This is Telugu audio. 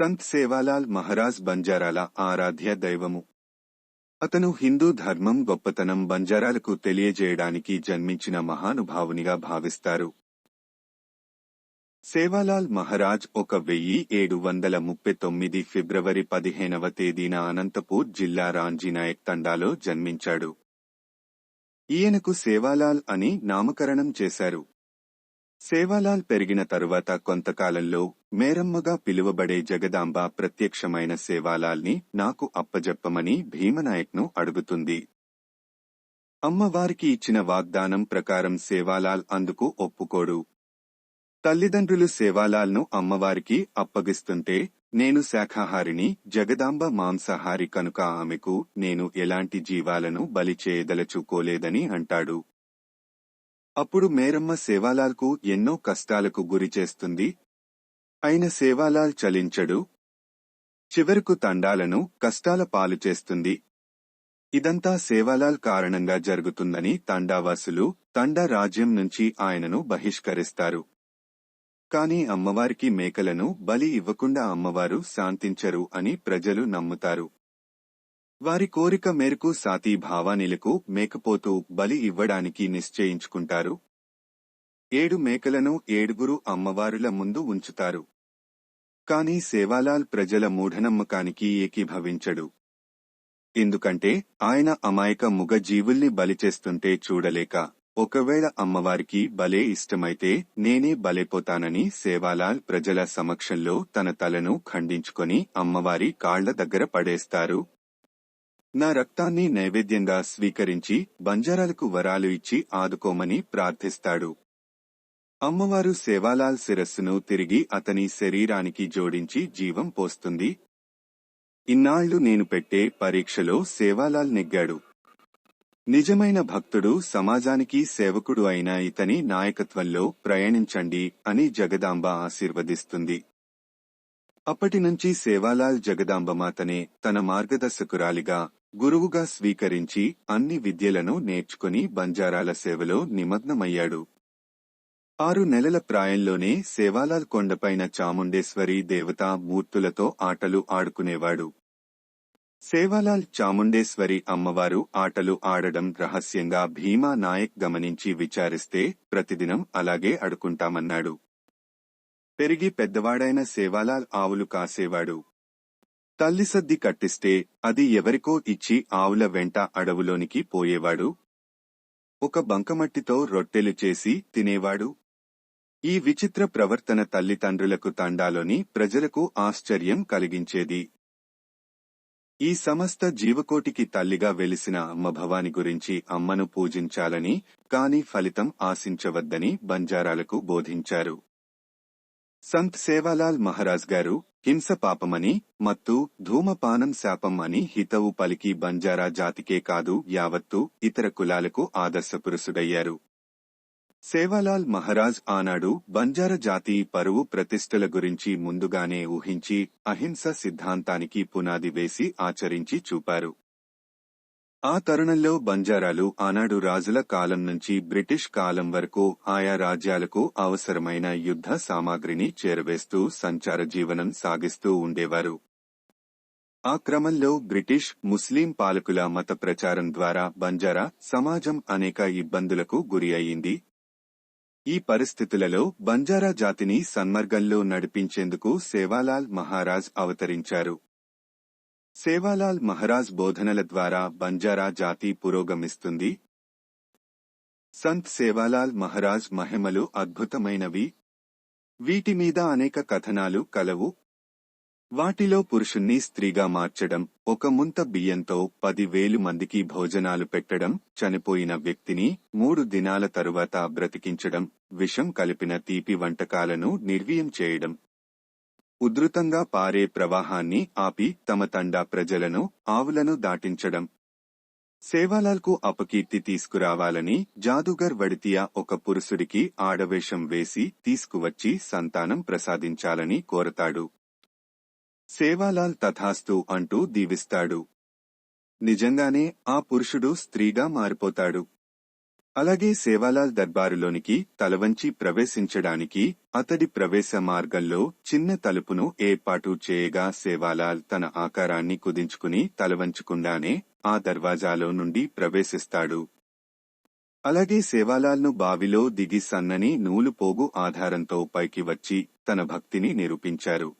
సంత్ సేవాలాల్ మహారాజ్ బంజారాల ఆరాధ్య దైవము. అతను హిందూ ధర్మం గొప్పతనం బంజారాలకు తెలియజేయడానికి జన్మించిన మహానుభావునిగా భావిస్తారు. సేవాలాల్ మహారాజ్ ఒక వెయ్యి ఏడు వందల ముప్పై తొమ్మిది ఫిబ్రవరి పదిహేనవ తేదీన అనంతపూర్ జిల్లా రాంజీనాయక్ తండాలో జన్మించాడు. ఈయనకు సేవాలాల్ అని నామకరణం చేశారు. సేవాలాల్ పెరిగిన తరువాత కొంతకాలంలో మేరమ్మగా పిలువబడే జగదాంబ ప్రత్యక్షమైన సేవాలాల్ని నాకు అప్పజెప్పమని భీమనాయక్ను అడుగుతుంది. అమ్మవారికి ఇచ్చిన వాగ్దానం ప్రకారం సేవాలాల్ అందుకు ఒప్పుకోడు. తల్లిదండ్రులు సేవాలాల్ను అమ్మవారికి అప్పగిస్తుంటే నేను శాఖాహారిని జగదాంబ మాంసాహారి కనుక ఆమెకు నేను ఎలాంటి జీవాలను బలి చేయదలచుకోలేదని అంటాడు. అప్పుడు మేరమ్మ సేవాలాల్కు ఎన్నో కష్టాలకు గురి చేస్తుంది. అయిన సేవాలాల్ చలించడు. చివరకు తండాలను కష్టాల పాలు చేస్తుంది. ఇదంతా సేవాలాల్ కారణంగా జరుగుతుందని తండావాసులు తండా రాజ్యం నుంచి ఆయనను బహిష్కరిస్తారు. కాని అమ్మవారికి మేకలను బలి ఇవ్వకుండా అమ్మవారు శాంతించరు అని ప్రజలు నమ్ముతారు. వారి కోరిక మేరకు సాతి భావానిలకు మేకపోతూ బలి ఇవ్వడానికి నిశ్చయించుకుంటారు. ఏడు మేకలను ఏడుగురు అమ్మవారుల ముందు ఉంచుతారు. కాని సేవాలాల్ ప్రజల మూఢనమ్మకానికి ఏకీభవించడు. ఎందుకంటే ఆయన అమాయక ముగ జీవుల్ని బలి చేస్తుంటే చూడలేక ఒకవేళ అమ్మవారికి బలే ఇష్టమైతే నేనే బలైపోతానని సేవాలాల్ ప్రజల సమక్షంలో తన తలను ఖండించుకొని అమ్మవారి కాళ్ళ దగ్గర పడేస్తారు. నా రక్తాన్ని నైవేద్యంగా స్వీకరించి బంజారాలకు వరాలు ఇచ్చి ఆదుకోమని ప్రార్థిస్తాడు. అమ్మవారు సేవాలాల్ శిరస్సును తిరిగి అతని శరీరానికి జోడించి జీవం పోస్తుంది. ఇన్నాళ్ళు నేను పెట్టే పరీక్షలో సేవాలాల్ నెగ్గాడు. నిజమైన భక్తుడు సమాజానికి సేవకుడు అయిన ఇతని నాయకత్వంలో ప్రయాణించండి అని జగదాంబ ఆశీర్వదిస్తుంది. అప్పటి నుంచి సేవాలాల్ జగదాంబమాతనే తన మార్గదర్శకురాలిగా గురువుగా స్వీకరించి అన్ని విద్యలను నేర్చుకుని బంజారాల సేవలో నిమగ్నమయ్యాడు. ఆరు నెలల ప్రాయంలోనే సేవాలాల్ కొండపైన చాముండేశ్వరి దేవతా మూర్తులతో ఆటలు ఆడుకునేవాడు. సేవాలాల్ చాముండేశ్వరి అమ్మవారు ఆటలు ఆడడం రహస్యంగా భీమా నాయక్ గమనించి విచారిస్తే ప్రతిదినం అలాగే అడుకుంటామన్నాడు పెరిగి పెద్దవాడైన సేవాలాల్ ఆవులు కాసేవాడు. తల్లి సద్ది కట్టిస్తే అది ఎవరికో ఇచ్చి ఆవుల వెంట అడవులోనికి పోయేవాడు? ఒక బంకమట్టితో రొట్టెలు చేసి తినేవాడు? ఈ విచిత్ర ప్రవర్తన తల్లిదండ్రులకు తండాలోని ప్రజలకు ఆశ్చర్యం కలిగించేది. ఈ సమస్త జీవకోటికి తల్లిగా వెలిసిన అమ్మభవాని గురించి అమ్మను పూజించాలని కాని ఫలితం ఆశించవద్దని బంజారాలకు బోధించారు. సంత్ సేవాలాల్ మహారాజ్ గారు హింస పాపమని మత్తు ధూమపానం శాపం అని హితవు పలికి బంజారా జాతికే కాదు యావత్తు ఇతర కులాలకు ఆదర్శపురుషుడయ్యారు. సేవాలాల్ మహారాజ్ ఆనాడు బంజారా జాతి పరువు ప్రతిష్టల గురించి ముందుగానే ఊహించి అహింస సిద్ధాంతానికి పునాది వేసి ఆచరించి చూపారు. ఆ తరుణంలో బంజారాలు ఆనాడు రాజుల కాలం నుంచి బ్రిటిష్ కాలం వరకు ఆయా రాజ్యాలకు అవసరమైన యుద్ధ సామాగ్రిని చేరవేస్తూ సంచార జీవనం సాగిస్తూ ఉండేవారు. ఆ క్రమంలో బ్రిటిష్ ముస్లిం పాలకుల మత ప్రచారం ద్వారా బంజారా సమాజం అనేక ఇబ్బందులకు గురి అయింది ఈ పరిస్థితులలో బంజారా జాతిని సన్మార్గంలో నడిపించేందుకు సేవాలాల్ మహారాజ్ అవతరించారు. సేవాలాల్ మహారాజ్ బోధనల ద్వారా బంజారా జాతి పురోగమిస్తుంది? సంత్ సేవాలాల్ మహారాజ్ మహిమలు అద్భుతమైనవి. వీటి మీద అనేక కథనాలు కలవు. వాటిలో పురుషుణ్ణి స్త్రీగా మార్చడం ఒక ముంత బియ్యంతో పదివేలు మందికి భోజనాలు పెట్టడం చనిపోయిన వ్యక్తిని మూడు దినాల తరువాత బ్రతికించడం విషం కలిపిన తీపి వంటకాలను నిర్వీయం చేయడం. ఉధృతంగా పారే ప్రవాహాన్ని ఆపి తమ తండా ప్రజలను ఆవులను దాటించడం. సేవాలాల్కు అపకీర్తి తీసుకురావాలని జాదుగర్ వడితియా ఒక పురుషుడికి ఆడవేషం వేసి తీసుకువచ్చి సంతానం ప్రసాదించాలని కోరతాడు. సేవాలాల్ తథాస్తు అంటూ దీవిస్తాడు. నిజంగానే ఆ పురుషుడు స్త్రీగా మారిపోతాడు. అలాగే సేవాలాల్ దర్బారులోనికి తలవంచి ప్రవేశించడానికి అతడి ప్రవేశ మార్గంలో చిన్న తలుపును ఏర్పాటు చేయగా సేవాలాల్ తన ఆకారాన్ని కుదించుకుని తలవంచకుండానే ఆ దర్వాజాలో నుండి ప్రవేశిస్తాడు. అలాగే సేవాలాల్ను బావిలో దిగి సన్నని నూలుపోగు ఆధారంతో పైకి వచ్చి తన భక్తిని నిరూపించారు.